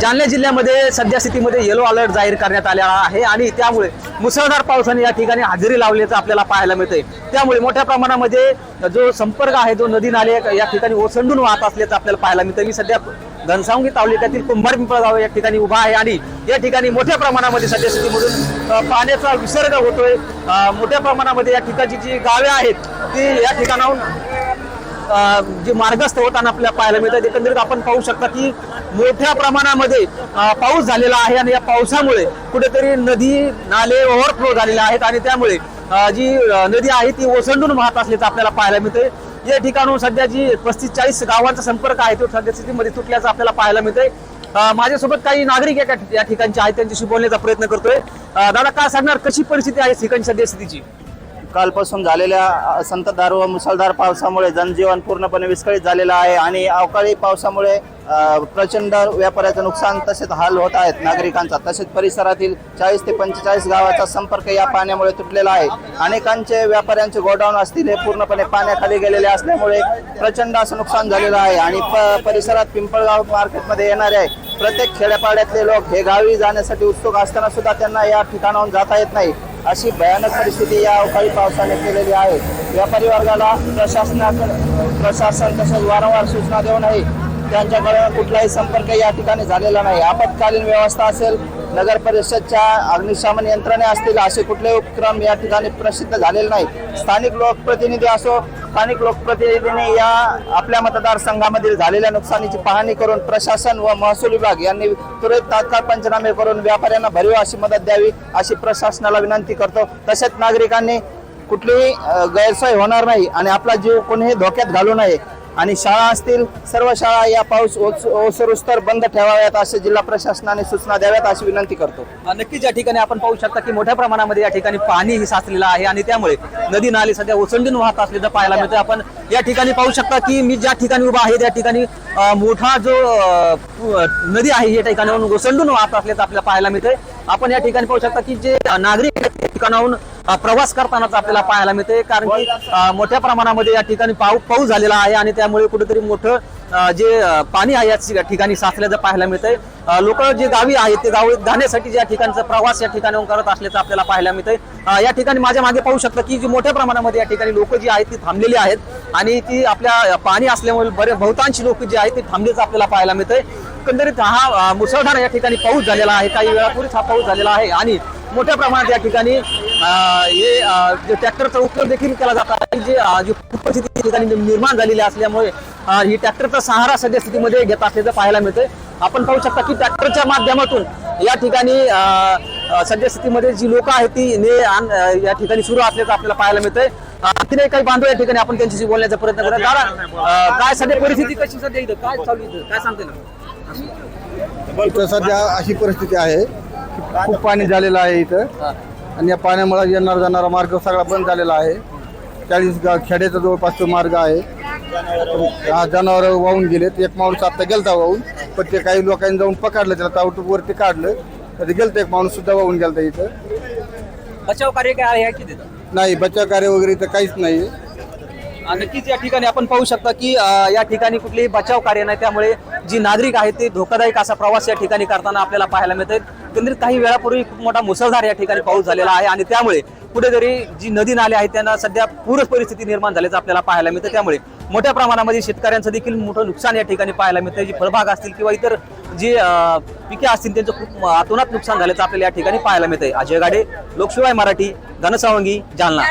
जालना जिल्ह्यामध्ये सध्यास्थितीमध्ये yellow alert जाहीर करण्यात आलेला आहे आणि त्यामुळे मुसळधार पावसाने या ठिकाणी हजेरी लावल्याचं आपल्याला पाहायला मिळतंय. त्यामुळे मोठ्या प्रमाणामध्ये जो संपर्क आहे जो नदी नाले या ठिकाणी ओसंडून वाहत असल्याचं आपल्याला पाहायला मिळतं मी सध्या घनसावंगी तालुक्यातील कुंभार पिंपळगाव या ठिकाणी उभा आहे आणि या ठिकाणी मोठ्या प्रमाणामध्ये सद्यस्थितीमधून पाण्याचा विसर्ग होतोय. मोठ्या प्रमाणामध्ये या ठिकाणची जी गावे आहेत ती या ठिकाणाहून जी जे मार्गस्थ होताना आपल्याला पाहायला मिळतात एकंदरीत आपण पाहू शकता की मोठ्या प्रमाणामध्ये पाऊस झालेला आहे आणि या पावसामुळे कुठेतरी नदी नाले ओव्हरफ्लो झालेले आहेत आणि त्यामुळे जी नदी आहे ती ओसंडून वाहत असल्याचं आपल्याला पाहायला मिळतंय. या ठिकाणून सध्या जी पस्तीस चाळीस गावांचा संपर्क आहे तो सध्या स्थितीमध्ये तुटल्याचं आपल्याला पाहायला मिळतंय. माझ्यासोबत काही नागरिक या या ठिकाणचे आहेत त्यांच्याशी बोलण्याचा प्रयत्न करतोय. दादा काय सांगणार? कशी परिस्थिती आहे ठिकाणी सध्या स्थितीची? कालपासून झालेल्या संततधार व मुसळधार पावसामुळे जनजीवन पूर्णपणे विस्कळीत झालेलं आहे आणि अवकाळी पावसामुळे प्रचंड व्यापाऱ्याचं नुकसान तसेच हाल होत आहेत नागरिकांचा. तसेच परिसरातील चाळीस ते पंचेचाळीस गावाचा संपर्क या पाण्यामुळे तुटलेला आहे. अनेकांचे व्यापाऱ्यांचे गोडाऊन असतील हे पूर्णपणे पाण्याखाली गेलेले असल्यामुळे प्रचंड असं नुकसान झालेलं आहे आणि प- परिसरात पिंपळगाव मार्केटमध्ये येणारे आहे प्रत्येक खेड्यापाड्यातले लोक हे गावी जाण्यासाठी उत्सुक असताना सुद्धा त्यांना या ठिकाणाहून जाता येत नाही. अशी भयानक परिस्थिती या अवकाळी पावसाने केलेली आहे. व्यापारी वर्गाला प्रशासनाकडे प्रशासन तसंच वारंवार सूचना देऊनही त्यांच्याकडे कुठलाही संपर्क या ठिकाणी झालेला नाही. आपत्कालीन व्यवस्था असेल नगर परिषदच्या अग्निशमन यंत्रणे असतील असे कुठलेही उपक्रम या ठिकाणी प्रसिद्ध झालेले नाही. स्थानिक लोकप्रतिनिधी असो स्थानिक लोकप्रतिनिधींनी या आपल्या मतदारसंघामधील झालेल्या नुकसानीची पाहणी करून प्रशासन व महसूल विभाग यांनी त्वरित तात्काळ पंचनामे करून व्यापाऱ्यांना भरीव अशी मदत द्यावी अशी प्रशासनाला विनंती करतो. तसेच नागरिकांनी कुठलीही गैरसोय होणार नाही आणि आपला जीव कोणीही धोक्यात घालू नये. आणि शाळा असतील सर्व शाळा या पाऊस ओस- ओसरुस्तर बंद ठेवाव्यात असे जिल्हा प्रशासनाने सूचना द्याव्यात अशी विनंती करतो. नक्कीच या ठिकाणी आपण पाहू शकता की मोठ्या प्रमाणामध्ये या ठिकाणी पाणी ही साचलेलं आहे आणि त्यामुळे नदी नाले सध्या ओसंडून वाहत असल्याचं पाहायला मिळतं आपण या ठिकाणी पाहू शकता की मी ज्या ठिकाणी उभा आहे त्या ठिकाणी मोठा जो नदी आहे या ठिकाणाहून ओसंडून वाहत असल्याचं आपल्याला पाहायला मिळतंय. आपण या ठिकाणी पाहू शकता की जे नागरिक ठिकाणाहून प्रवास करतानाच आपल्याला पाहायला मिळते कारण की मोठ्या प्रमाणामध्ये या ठिकाणी पाऊस पाऊस झालेला आहे आणि त्यामुळे कुठेतरी मोठं जे पाणी आहे या ठिकाणी साचल्याचं पाहायला मिळतंय. लोक जे गावी आहेत ते गावी जाण्यासाठी ज्या ठिकाणचा प्रवास या ठिकाणी करत असल्याचं आपल्याला पाहायला मिळतंय. या ठिकाणी माझ्या मागे पाहू शकता की जी मोठ्या प्रमाणामध्ये या ठिकाणी लोक जी आहेत ती थांबलेली आहेत आणि ती आपल्या पाणी असल्यामुळे बरे बहुतांश लोक जे आहेत ते थांबलेच आपल्याला पाहायला मिळतंय. एकंदरीत हा मुसळधार या ठिकाणी पाऊस झालेला आहे काही वेळापूर्वीच हा पाऊस झालेला आहे आणि मोठ्या प्रमाणात या ठिकाणी हे जे ट्रॅक्टरचा उपयोग देखील केला जात आहे. जे जी ठिकाणी निर्माण झालेली असल्यामुळे ही ट्रॅक्टरचा सहारा सध्या स्थितीमध्ये घेत असल्याचं पाहायला मिळतंय. आपण पाहू शकता की ट्रॅक्टरच्या माध्यमातून या ठिकाणी सद्यस्थितीमध्ये सध्या स्थितीमध्ये जी लोक आहेत ती ने या ठिकाणी सुरू असल्याचं आपल्याला पाहायला मिळतंय. तिने काही बांधव या ठिकाणी आपण त्यांच्याशी बोलण्याचा प्रयत्न करूया. दादा काय सध्या परिस्थिती कशी सध्या इथं? काय चालू इथं? काय सांगते ना सध्या अशी परिस्थिती आहे खूप पाणी झालेलं आहे इथं. आणि या पाण्यामुळे येणार जाणारा मार्ग सगळा बंद झालेला आहे. चाळीस गाव खेड्याचा जवळपास तो मार्ग आहे. हा जनावर वाहून गेलेत. एक माणूस आता गेलता वाहून पण ते काही लोकांनी जाऊन पकडलं त्याला तावटूप वरती काढलं. तर ते गेलतं एक माणूस सुद्धा वाहून गेलता इथं. बचाव कार्य काय आहे की तिथं? नाही बचाव कार्य वगैरे इथं काहीच नाही नक्कीच या ठिकाणी आपण पाहू शकता की या ठिकाणी कुठलेही बचाव कार्य नाही. त्यामुळे जी नागरिक आहेत ते धोकादायक असा प्रवास या ठिकाणी करताना आपल्याला पाहायला मिळत केंद्रित काही वेळापूर्वी खूप मोठा मुसळधार या ठिकाणी पाऊस झालेला आहे आणि त्यामुळे कुठेतरी जी नदी नाले आहेत त्यांना सध्या पूर परिस्थिती निर्माण झाल्याचं आपल्याला पाहायला मिळतं त्यामुळे मोठ्या प्रमाणामध्ये शेतकऱ्यांचं देखील मोठं नुकसान या ठिकाणी पाहायला मिळतं जी फळबाग असतील किंवा इतर जी पिके असतील त्यांचं खूप अतोनात नुकसान झाल्याचं आपल्याला या ठिकाणी पाहायला मिळतंय. अजय गाडे लोकशिवाय मराठी घनसावंगी जालना.